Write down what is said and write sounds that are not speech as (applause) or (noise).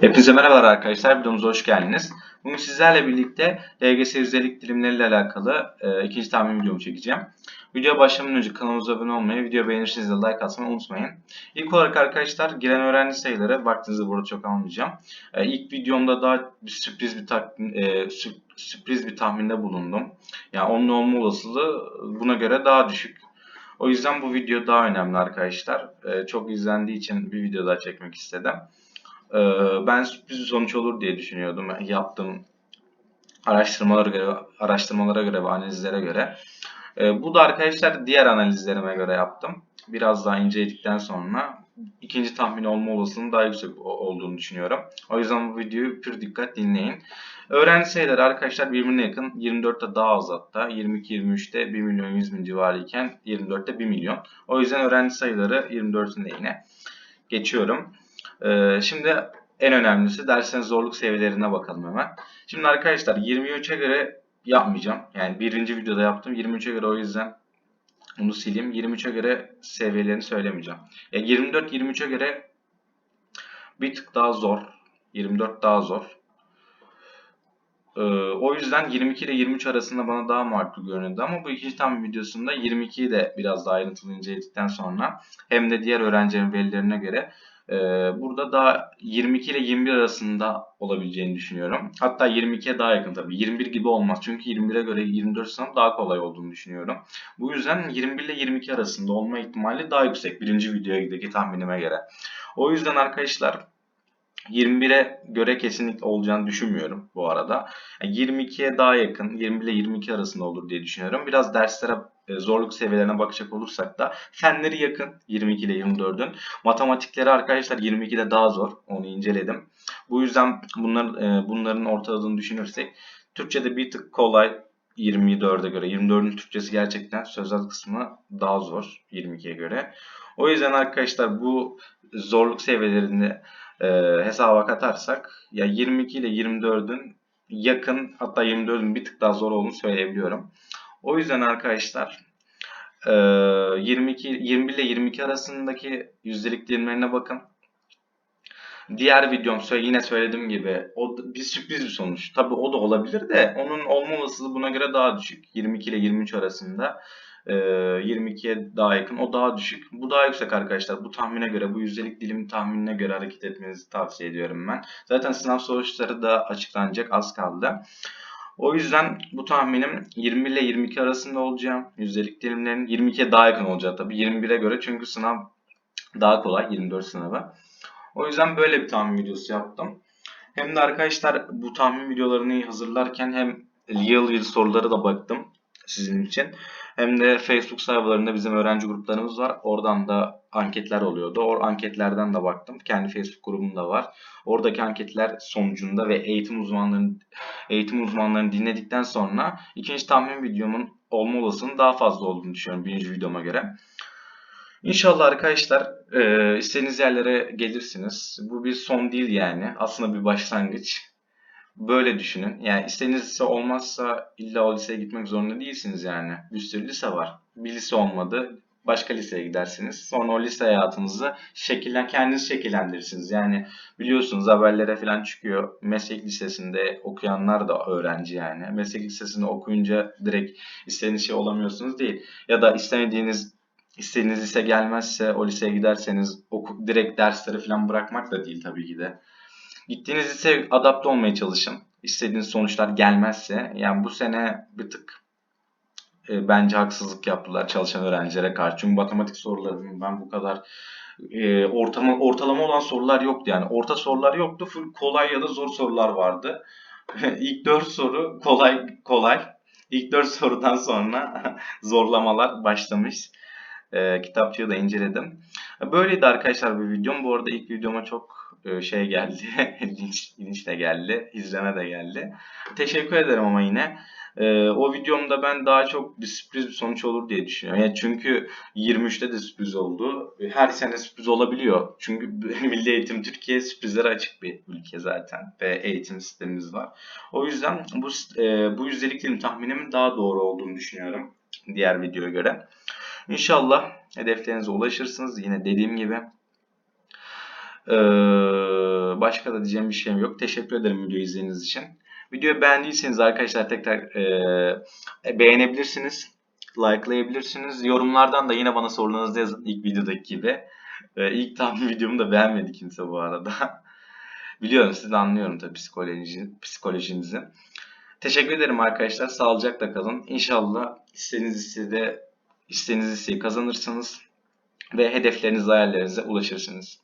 Hepinize merhabalar arkadaşlar. Videomuza hoş geldiniz. Bugün sizlerle birlikte LGS yüzdelik dilimleriyle alakalı e, ikinci tahmin videomu çekeceğim. Videoya başlamadan önce kanalımıza abone olmayı, video beğenirseniz de like atmayı unutmayın. İlk olarak arkadaşlar gelen öğrenci sayıları, vaktinizi burada çok almayacağım. E, ilk videomda daha bir sürpriz bir takvim, e, sür- sürpriz bir tahminde bulundum. Yani onun olma olasılığı buna göre daha düşük. O yüzden bu video daha önemli arkadaşlar. E, çok izlendiği için bir video daha çekmek istedim. Ee, ben sürpriz bir sonuç olur diye düşünüyordum. Yaptığım araştırmalara göre, araştırmalara göre analizlere göre. Ee, bu da arkadaşlar diğer analizlerime göre yaptım. Biraz daha inceledikten sonra ikinci tahmin olma olasılığının daha yüksek olduğunu düşünüyorum. O yüzden bu videoyu pür dikkat dinleyin. Öğrenci sayıları arkadaşlar birbirine yakın. 24'te daha az hatta. 22-23'te 1 milyon 100 bin civarı iken 24'te 1 milyon. O yüzden öğrenci sayıları 24'ün de yine. Geçiyorum. Ee, şimdi en önemlisi dersin zorluk seviyelerine bakalım hemen. Şimdi arkadaşlar 23'e göre yapmayacağım. Yani birinci videoda yaptım. 23'e göre o yüzden bunu sileyim. 23'e göre seviyelerini söylemeyeceğim. Ya 24-23'e göre bir tık daha zor. 24 daha zor. Ee, o yüzden 22 ile 23 arasında bana daha makul göründü ama bu ikinci tam videosunda 22'yi de biraz daha ayrıntılı inceledikten sonra hem de diğer öğrencilerin verilerine göre e, burada daha 22 ile 21 arasında olabileceğini düşünüyorum. Hatta 22'ye daha yakın tabii. 21 gibi olmaz. Çünkü 21'e göre 24 sınav daha kolay olduğunu düşünüyorum. Bu yüzden 21 ile 22 arasında olma ihtimali daha yüksek birinci videodaki tahminime göre. O yüzden arkadaşlar 21'e göre kesinlikle olacağını düşünmüyorum bu arada. Yani 22'ye daha yakın, 20 ile 22 arasında olur diye düşünüyorum. Biraz derslere e, zorluk seviyelerine bakacak olursak da fenleri yakın 22 ile 24'ün. Matematikleri arkadaşlar 22'de daha zor. Onu inceledim. Bu yüzden bunlar, e, bunların ortaladığını düşünürsek Türkçe'de bir tık kolay 24'e göre. 24'ün Türkçesi gerçekten sözel kısmı daha zor 22'ye göre. O yüzden arkadaşlar bu zorluk seviyelerini e, hesaba katarsak ya 22 ile 24'ün yakın hatta 24'ün bir tık daha zor olduğunu söyleyebiliyorum. O yüzden arkadaşlar e, 22 21 ile 22 arasındaki yüzdelik dilimlerine bakın. Diğer videom yine söylediğim gibi o bir sürpriz bir sonuç. Tabii o da olabilir de onun olma olasılığı buna göre daha düşük. 22 ile 23 arasında. E, 22'ye daha yakın. O daha düşük. Bu daha yüksek arkadaşlar. Bu tahmine göre, bu yüzdelik dilim tahminine göre hareket etmenizi tavsiye ediyorum ben. Zaten sınav sonuçları da açıklanacak. Az kaldı. O yüzden bu tahminim 20 ile 22 arasında olacağım. Yüzdelik dilimlerin 22'ye daha yakın olacak tabii. 21'e göre çünkü sınav daha kolay. 24 sınavı. O yüzden böyle bir tahmin videosu yaptım. Hem de arkadaşlar bu tahmin videolarını hazırlarken hem yıl yıl soruları da baktım sizin için. Hem de Facebook sayfalarında bizim öğrenci gruplarımız var. Oradan da anketler oluyordu. O anketlerden de baktım. Kendi Facebook grubum da var. Oradaki anketler sonucunda ve eğitim uzmanlarının eğitim uzmanlarını dinledikten sonra ikinci tahmin videomun olma olasılığının daha fazla olduğunu düşünüyorum birinci videoma göre. İnşallah arkadaşlar e, istediğiniz yerlere gelirsiniz. Bu bir son değil yani. Aslında bir başlangıç. Böyle düşünün. Yani istediğiniz olmazsa illa o liseye gitmek zorunda değilsiniz yani. Bir sürü lise var. Bir lise olmadı. Başka liseye gidersiniz. Sonra o lise hayatınızı şekillen, kendiniz şekillendirirsiniz. Yani biliyorsunuz haberlere falan çıkıyor. Meslek lisesinde okuyanlar da öğrenci yani. Meslek lisesinde okuyunca direkt istediğiniz şey olamıyorsunuz değil. Ya da istemediğiniz istediğiniz lise gelmezse o liseye giderseniz oku, direkt dersleri falan bırakmak da değil tabii ki de. Gittiğiniz liseye adapte olmaya çalışın. İstediğiniz sonuçlar gelmezse yani bu sene bir tık e, bence haksızlık yaptılar çalışan öğrencilere karşı. Çünkü matematik sorularının ben bu kadar e, ortama, ortalama olan sorular yoktu yani. Orta sorular yoktu. Full kolay ya da zor sorular vardı. (laughs) İlk 4 soru kolay kolay. İlk 4 sorudan sonra (laughs) zorlamalar başlamış. E, kitapçığı da inceledim. Böyleydi arkadaşlar bu videom. Bu arada ilk videoma çok şey geldi. (laughs) linç, linç de geldi. izleme de geldi. Teşekkür ederim ama yine. E, o videomda ben daha çok bir sürpriz bir sonuç olur diye düşünüyorum. Yani çünkü 23'te de sürpriz oldu. Her sene sürpriz olabiliyor. Çünkü (laughs) Milli Eğitim Türkiye sürprizlere açık bir ülke zaten ve eğitim sistemimiz var. O yüzden bu e, bu yüzdelik tahminimin daha doğru olduğunu düşünüyorum diğer videoya göre. İnşallah hedeflerinize ulaşırsınız. Yine dediğim gibi. Ee, başka da diyeceğim bir şeyim yok. Teşekkür ederim videoyu izlediğiniz için. Videoyu beğendiyseniz arkadaşlar tekrar e, beğenebilirsiniz. Likelayabilirsiniz. Yorumlardan da yine bana sorularınızı yazın ilk videodaki gibi. E, ilk tahmin (laughs) videomu da beğenmedi kimse bu arada. (laughs) Biliyorum sizi de anlıyorum tabii psikoloji, psikolojinizi. Teşekkür ederim arkadaşlar. Sağlıcakla kalın. İnşallah istediğiniz istede istediğiniz isteği kazanırsınız ve hedefleriniz, hayallerinize ulaşırsınız.